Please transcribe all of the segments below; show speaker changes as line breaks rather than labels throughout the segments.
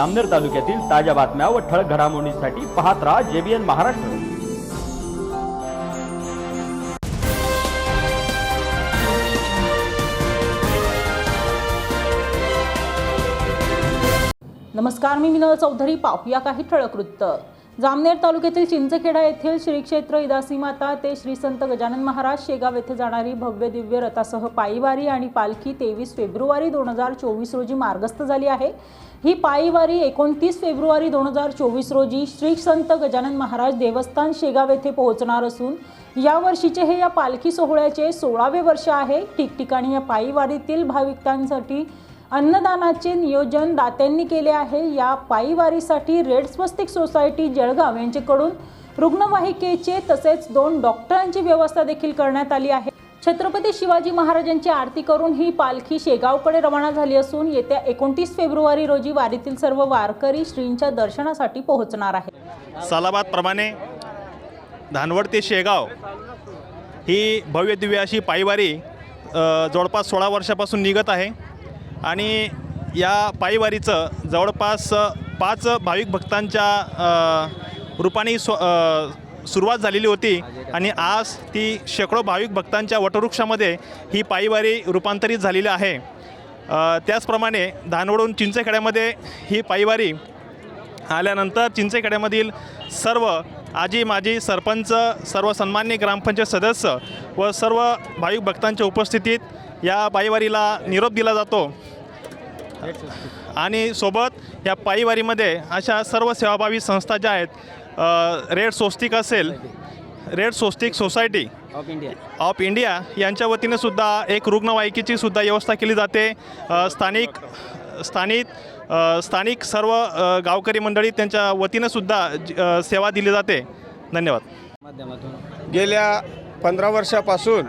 जामनेर तालुक्यातील ताज्या बातम्या व ठळक घडामोडींसाठी पाहत राहा जेबीएन महाराष्ट्र.
नमस्कार मी मिनल चौधरी. पाहूया काही ठळक वृत्त. जामनेर तालुक्यातील चिंचखेडा येथील श्री क्षेत्र इदासी माता ते श्री संत गजानन महाराज शेगाव येथे जाणारी भव्य दिव्य रथासह पायीवारी आणि पालखी तेवीस फेब्रुवारी दोन हजार चोवीस रोजी मार्गस्थ झाली आहे. ही पायीवारी एकोणतीस फेब्रुवारी दोन हजार चोवीस रोजी श्री संत गजानन महाराज देवस्थान शेगाव येथे पोहोचणार असून या वर्षीचे हे या पालखी सोहळ्याचे सोळावे वर्ष आहे. ठिकठिकाणी या पायीवारीतील भाविकांसाठी अन्नदानाचे नियोजन दात्यांनी केले आहे. या पायीवारीसाठी रेड स्वस्तिक सोसायटी जळगाव यांच्याकडून रुग्णवाहिकेचे तसेच दोन डॉक्टरांची व्यवस्था देखील करण्यात आली आहे. छत्रपती शिवाजी महाराजांची आरती करून ही पालखी शेगावकडे रवाना झाली असून येत्या एकोणतीस फेब्रुवारी रोजी वारीतील सर्व वारकरी श्रींच्या दर्शनासाठी पोहोचणार आहे
सालाबादप्रमाणे धानवड ते शेगाव ही भव्य दिव्य अशी पायीवारी जवळपास सोळा वर्षापासून निघत आहे. आणि या पायीवारीचं जवळपास पाच भाविक भक्तांच्या रूपाने स्व सुरुवात झालेली होती आणि आज ती शेकडो भाविक भक्तांच्या वटवृक्षामध्ये ही पायीवारी रूपांतरित झालेली आहे. त्याचप्रमाणे धानवडून चिंचखेड्यामध्ये ही पायीवारी आल्यानंतर चिंचखेड्यामधील सर्व आजी माजी सरपंच सर्व सन्मान्य ग्रामपंचायत सदस्य व सर्व भाविक भक्तांच्या उपस्थितीत या पायीवारीला निरोप दिला जातो. आणि सोबत या पायीवारीमध्ये अशा सर्व सेवाभावी संस्था ज्या आहेत रेड स्वस्तिक असेल red Swastik society
of India.
Of India यांच्या वतीने सुद्धा एक रुग्णवाहिकेची सुद्धा व्यवस्था केली जाते. स्थानिक स्थानिक स्थानिक सर्व गावकरी मंडळी त्यांच्या वतीनं सुद्धा सेवा दिली जाते. धन्यवाद.
माध्यमातून.
गेल्या पंधरा वर्षापासून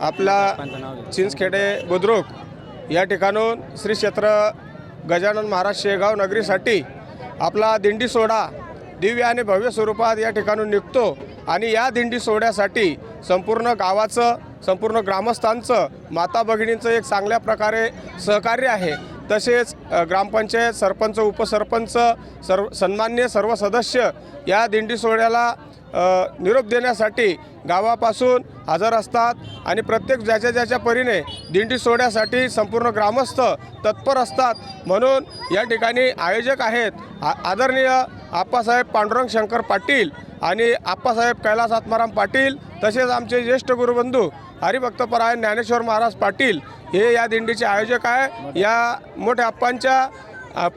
आपला चिंचखेडे बुद्रुक या ठिकाणून श्री क्षेत्र गजानन महाराज शेगाव नगरीसाठी आपला दिंडी सोहळा दिव्य आणि भव्य स्वरूपात या ठिकाणून निघतो आणि या दिंडी सोहळ्यासाठी संपूर्ण गावाचं संपूर्ण ग्रामस्थांचं माता भगिनींचं एक चांगल्या प्रकारे सहकार्य आहे. तसेच ग्रामपंचायत सरपंच उपसरपंच सर्व सन्मान्य सर्व सदस्य या दिंडी सोहळ्याला निरोप देण्यासाठी गावापासून हजर असतात आणि प्रत्येक ज्याच्या ज्याच्या परीने दिंडी सोडण्यासाठी संपूर्ण ग्रामस्थ तत्पर असतात. म्हणून या ठिकाणी आयोजक आहेत आ आदरणीय आप्पासाहेब पांडुरंग शंकर पाटील आणि आप्पासाहेब कैलास आत्माराम पाटील तसेच आमचे ज्येष्ठ गुरुबंधू हरिभक्तपरायण ज्ञानेश्वर महाराज पाटील हे या दिंडीचे आयोजक आहे. या मोठ्या आप्पांच्या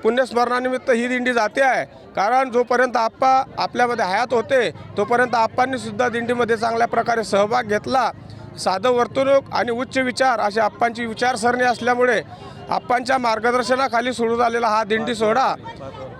पुण्यस्मरणानिमित्त ही दिंडी जाते आहे. कारण जोपर्यंत आप्पा आपल्यामध्ये हयात होते तोपर्यंत आप्पांनी सुद्धा दिंडीमध्ये चांगल्या प्रकारे सहभाग घेतला. साधं वर्तणूक आणि उच्च विचार अशी आप्पांची विचारसरणी असल्यामुळे आप्पांच्या मार्गदर्शनाखाली सुरू झालेला हा दिंडी सोहळा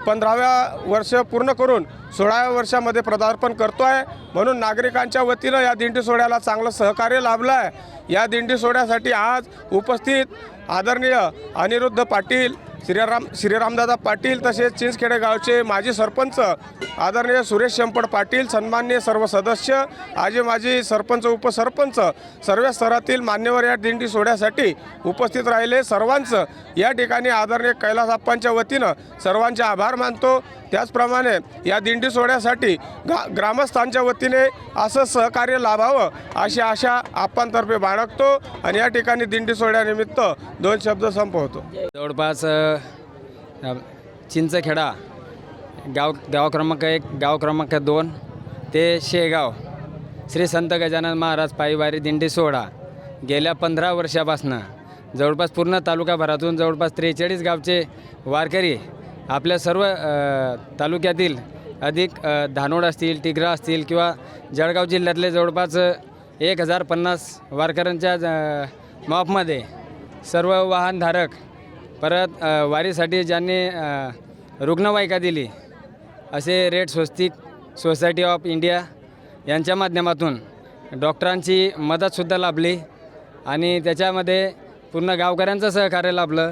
पंधराव्या वर्ष पूर्ण करून सोळाव्या वर्षामध्ये पदार्पण करतो आहे. म्हणून नागरिकांच्या वतीनं या दिंडी सोहळ्याला चांगलं सहकार्य लाभलं आहे. या दिंडी सोहळ्यासाठी आज उपस्थित आदरणीय अनिरुद्ध पाटील श्रीराम श्रीरामदादा पाटील तसेच चिंचखेडे गावचे माजी सरपंच आदरणीय सुरेश शंपड पाटील सन्मान्य सर्व सदस्य आजी माजी सरपंच उपसरपंच सर्व स्तरातील मान्यवर या दिंडी सोहळ्यासाठी उपस्थित राहिले. सर्वांचं या ठिकाणी आदरणीय कैलासप्पांच्या वतीनं सर्वांचे आभार मानतो. त्याचप्रमाणे या दिंडी सोहळ्यासाठी गा ग्रामस्थांच्या वतीने असं सहकार्य लाभावं अशी आशा आप्पांतर्फे बाळगतो आणि या ठिकाणी दिंडी सोहळ्यानिमित्त दोन शब्द संपवतो
जवळपास चिंचखेडा गाव गाव क्रमांक एक गाव क्रमांक दोन ते शेगाव श्री संत गजानन महाराज पायीवारी दिंडी सोहळा गेल्या पंधरा वर्षापासनं. जवळपास पूर्ण तालुकाभरातून जवळपास त्रेचाळीस गावचे वारकरी आपल्या सर्व तालुक्यातील अधिक धानोड असतील टिगरा असतील किंवा जळगाव जिल्ह्यातले जवळपास एक हजार पन्नास वारकऱ्यांच्या ज- मापमध्ये सर्व वाहनधारक परत वारीसाठी ज्यांनी रुग्णवाहिका दिली असे Red Swastik Society of India यांच्या माध्यमातून डॉक्टरांची मदतसुद्धा लाभली आणि त्याच्यामध्ये पूर्ण गावकऱ्यांचं सहकार्य लाभलं.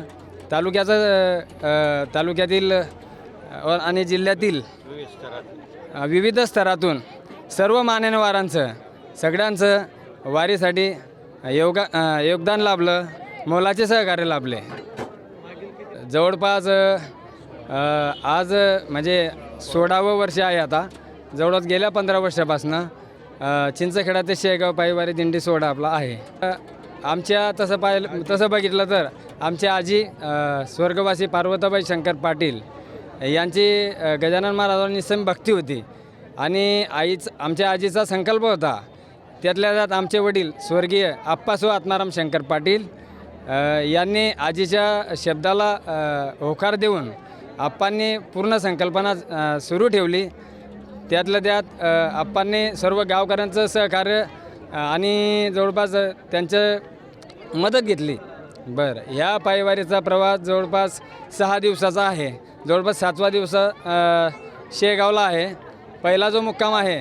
तालुक्याचं तालुक्यातील आणि जिल्ह्यातील विविध स्तरातून सर्व मान्यवरांचं सगळ्यांचं वारीसाठी योगा योगदान लाभलं मोलाचे सहकार्य लाभले. जवळपास आज म्हणजे सोळावं वर्ष आहे आता. जवळच गेल्या पंधरा वर्षापासनं चिंचखेडा ते शेगाव पायवारी दिंडी सोहळा आपला आहे. आमच्या तसं पाहिलं तसं बघितलं तर आमच्या आजी स्वर्गवासी पार्वताबाई शंकर पाटील यांची गजानन महाराजांनी सम भक्ती होती. आणि आईच आमच्या आजीचा संकल्प होता. त्यातल्या त्यात आमचे वडील स्वर्गीय आप्पासो आत्माराम शंकर पाटील यांनी आजीच्या शब्दाला होकार देऊन आप्पांनी पूर्ण संकल्पना सुरू ठेवली. त्यातल्या त्यात आप्पांनी सर्व गावकऱ्यांचं सहकार्य आणि जवळपास त्यांचं मदत घेतली. बरं ह्या पायवारीचा प्रवास जवळपास सहा दिवसाचा आहे. जवळपास सातवा दिवस शेगावला आहे. पहिला जो मुक्काम आहे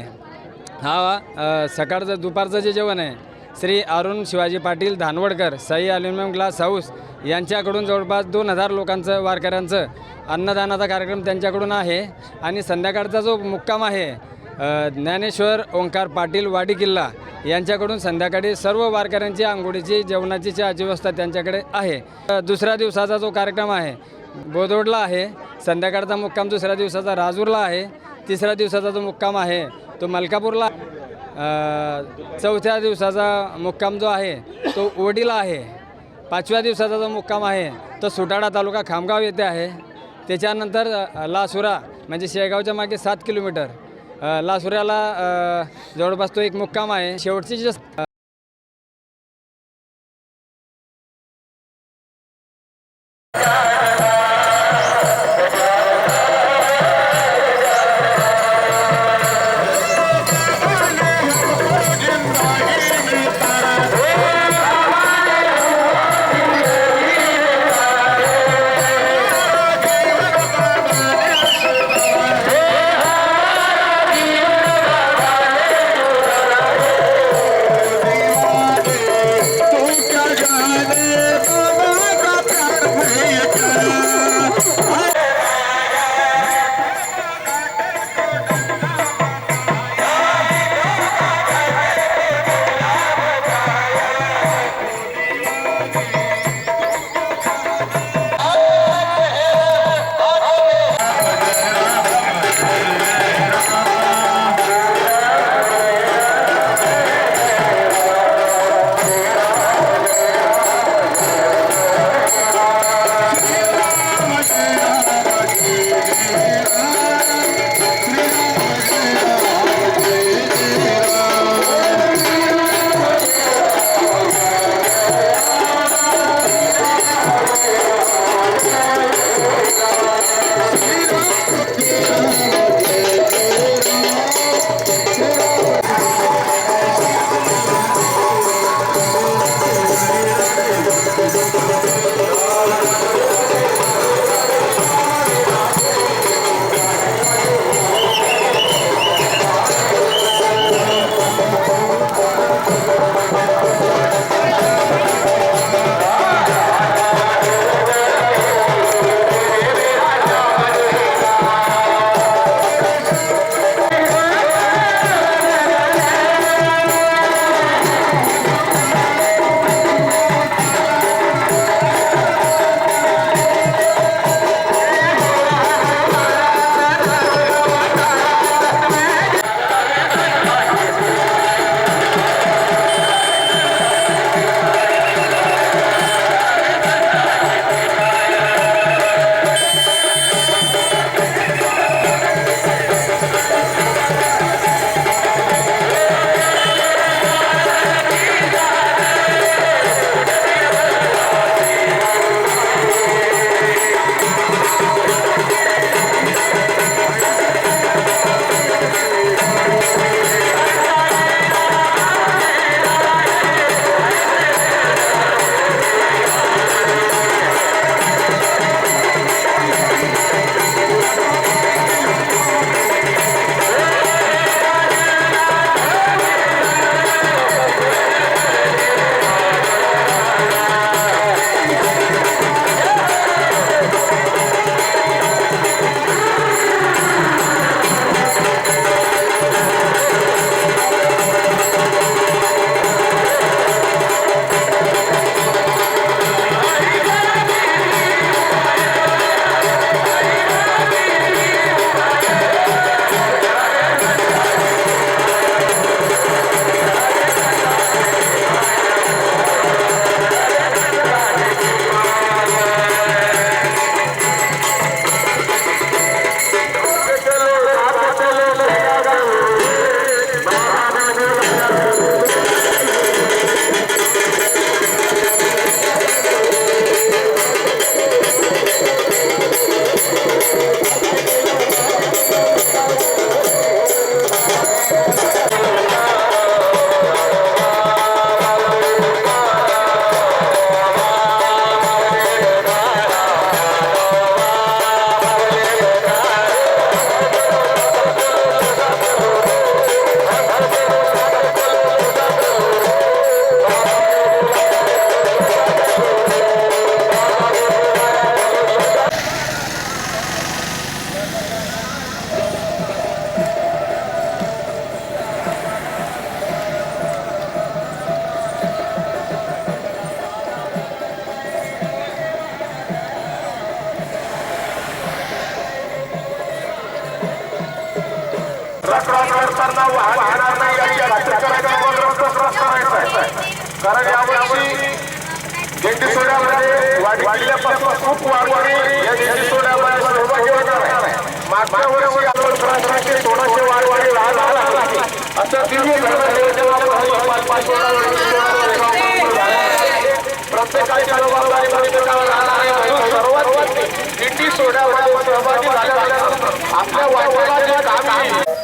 हा सकाळचं दुपारचं जे जेवण आहे Shri Arun Shivaji Patil Dhanwadkar Sai aluminium glass house यांच्याकडून जवळपास दोन हजार लोकांचं वारकऱ्यांचं अन्नदानाचा कार्यक्रम त्यांच्याकडून आहे. आणि संध्याकाळचा जो मुक्काम आहे ज्ञानेश्वर ओंकार पाटील वाडी किल्ला यांच्याकडून संध्याकाळी सर्व वारकऱ्यांची आंघोळीची जेवणाची चहाची व्यवस्था त्यांच्याकडे आहे. दुसऱ्या दिवसाचा जो कार्यक्रम आहे बोदोडला आहे. संध्याकाळचा मुक्काम दुसऱ्या दिवसाचा राजूरला आहे. तिसऱ्या दिवसाचा जो मुक्काम आहे तो मलकापूरला. चौथ्या दिवसाचा मुक्काम जो आहे तो ओडीला आहे. पाचव्या दिवसाचा जो मुक्काम आहे तो सुटाडा तालुका खामगाव येथे आहे. त्याच्यानंतर लासुरा म्हणजे शेगावच्या मागे सात किलोमीटर. लासुऱ्याला अ, जवळपास तो एक मुक्काम आहे. शेवटची जी
खूप वारवाडी या दिंडी सोहळ्यामध्ये सहभागी होणार आहे मागच्या वर्षी आपण प्रांताचे सोळाशे वारवाडी लहान असं दिव्य प्रत्येकाच्या सर्वात दिंडी सहभागी झाल्यानंतर आपल्या वाटेला जे काम आहे